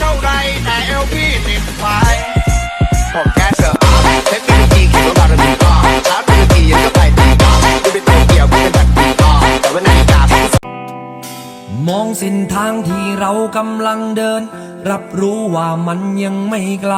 เท่าไรแต่เอลพี่ติดไฟผมแค่เสือเทคโนโลยีคิดว่าบารมีก็ชาร์จเป็นทียังก็ไปตีก็กูเป็นตัวเกี่ยวกูเป็นแบบตีก็แต่ว่านาฬิกาผมองเส้นทางที่เรากำลังเดิน รับรู้ว่ามันยังไม่ไกล